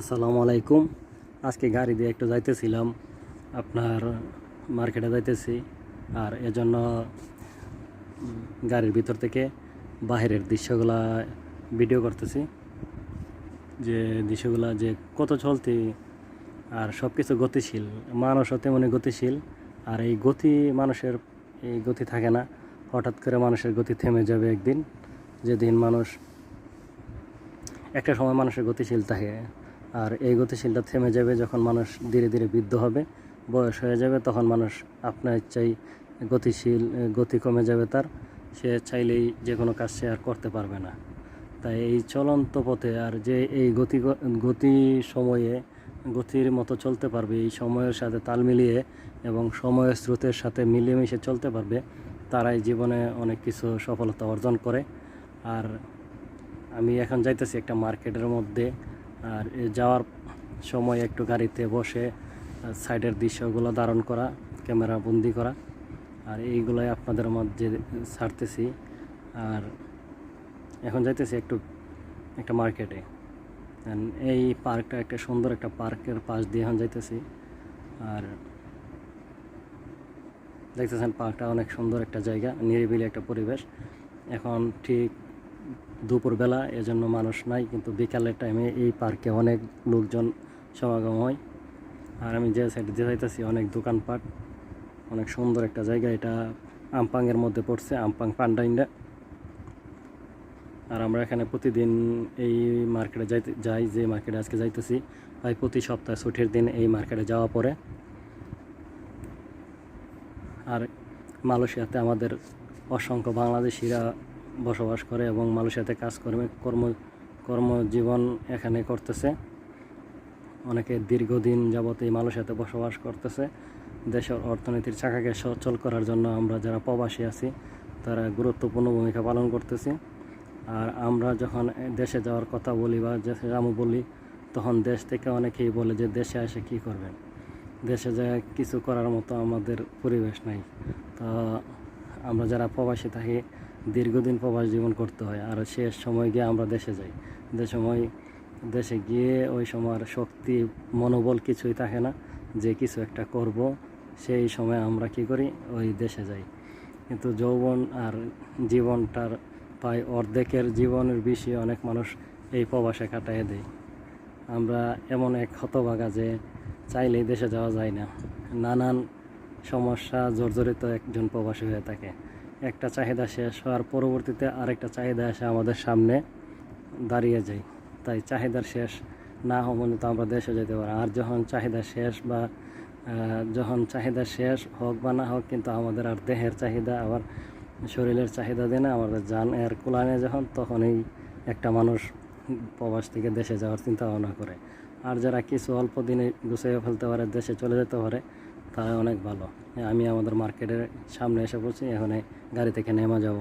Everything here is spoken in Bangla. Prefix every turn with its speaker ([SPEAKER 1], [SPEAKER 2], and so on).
[SPEAKER 1] আসসালামু আলাইকুম। আজকে গাড়ি দিয়ে একটু যাইতেছিলাম, আপনার মার্কেটে যাইতেছি আর এজন্য গাড়ির ভিতর থেকে বাইরের দৃশ্যগুলা ভিডিও করতেছি। যে দৃশ্যগুলা যে কত চলতি আর সব কিছু গতিশীল, মানুষও তেমনি গতিশীল আর এই গতি মানুষের, এই গতি থাকে না। হঠাৎ করে মানুষের গতি থেমে যাবে একদিন, যেদিন মানুষ, একটা সময় মানুষের গতিশীল থাকে। আর এই গতিশীলটা থেমে যাবে যখন মানুষ ধীরে ধীরে বৃদ্ধ হবে, বয়স হয়ে যাবে, তখন মানুষ আপনার ইচ্ছাই গতিশীল গতি কমে যাবে তার। সে চাইলেই যে কোনো কাজ সে আর করতে পারবে না। তাই এই চলন্ত পথে আর যে এই গতি গতি সময়ে, গতির মতো চলতে পারবে, এই সময়ের সাথে তাল মিলিয়ে এবং সময়ের স্রোতের সাথে মিলিয়ে মিশে চলতে পারবে, তারাই জীবনে অনেক কিছু সফলতা অর্জন করে। আর আমি এখন যাইতেছি একটা মার্কেটের মধ্যে আর যাওয়ার সময় একটু গাড়িতে বসে সাইডের দৃশ্যগুলো ধারণ করা, ক্যামেরা বন্দি করা। আর এইগুলোই আপনাদের মধ্যে ছাড়তেছি। আর এখন যাইতেছি একটু, একটা মার্কেটে। এই পার্কটা একটা সুন্দর একটা পার্কের পাশ দিয়ে এখন যাইতেছি। আর দেখতেছেন পার্কটা অনেক সুন্দর একটা জায়গা, নিরিবিলি একটা পরিবেশ। এখন ঠিক দুপুরবেলা এজন্য মানুষ নাই, কিন্তু বিকালের টাইমে এই পার্কে অনেক লোকজন সমাগম হয়। আর আমি যে সাইডে যে যাইতেছি, অনেক দোকানপাট, অনেক সুন্দর একটা জায়গা। এটা আমপাংয়ের মধ্যে পড়ছে, আমপাং পান্ডাইন্ডা। আর আমরা এখানে প্রতিদিন এই মার্কেটে যাইতে, যাই, যে মার্কেটে আজকে যাইতেছি, প্রায় প্রতি সপ্তাহে ছুটির দিন এই মার্কেটে যাওয়া পরে আর মালয়েশিয়াতে আমাদের অসংখ্য বাংলাদেশিরা বসবাস করে এবং মালয়েশিয়াতে কাজ কর্মে, কর্ম, কর্মজীবন এখানে করতেছে। অনেকে দীর্ঘদিন যাবত এই মালয়েশিয়াতে বসবাস করতেছে। দেশের অর্থনীতির চাকাকে সচল করার জন্য আমরা যারা প্রবাসী আছি, তারা গুরুত্বপূর্ণ ভূমিকা পালন করতেছি। আর আমরা যখন দেশে যাওয়ার কথা বলি বা যাব বলি, তখন দেশ থেকে অনেকেই বলে যে দেশে এসে কী করবেন? দেশে যায় কিছু করার মতো আমাদের পরিবেশ নাই। তা আমরা যারা প্রবাসী থাকি দীর্ঘদিন প্রবাস জীবন করতে হয় আর শেষ সময় গিয়ে আমরা দেশে যাই। যে সময় দেশে গিয়ে ওই সময়ের শক্তি, মনোবল কিছুই থাকে না যে কিছু একটা করব, সেই সময় আমরা কি করি? ওই দেশে যাই। কিন্তু যৌবন আর জীবনটার প্রায় অর্ধেকের জীবনের বেশি অনেক মানুষ এই প্রবাসে কাটায় দেয়। আমরা এমন এক হতভাগা যে চাইলেই দেশে যাওয়া যায় না। নানান সমস্যা জর্জরিত একজন প্রবাসী হয়ে থাকে। একটা চাহিদা শেষ হওয়ার পরবর্তীতে আরেকটা চাহিদা এসে আমাদের সামনে দাঁড়িয়ে যায়। তাই চাহিদার শেষ না হওয়া পর্যন্ত আমরা দেশে যেতে পারি। আর যখন চাহিদা শেষ বা যখন চাহিদা শেষ হোক বা না হোক, কিন্তু আমাদের আর দেহের চাহিদা, আবার শরীরের চাহিদা দেয় না আমাদের যান এর কুলানে যখন, তখনই একটা মানুষ প্রবাস থেকে দেশে যাওয়ার চিন্তা ভাবনা করে। আর যারা কিছু অল্প দিনে গুছিয়ে ফেলতে পারে, দেশে চলে যেতে পারে তারা অনেক ভালো। আমি আমাদের মার্কেটের সামনে এসে পড়ছি এখানে গাড়ি থেকে নেমে যাব।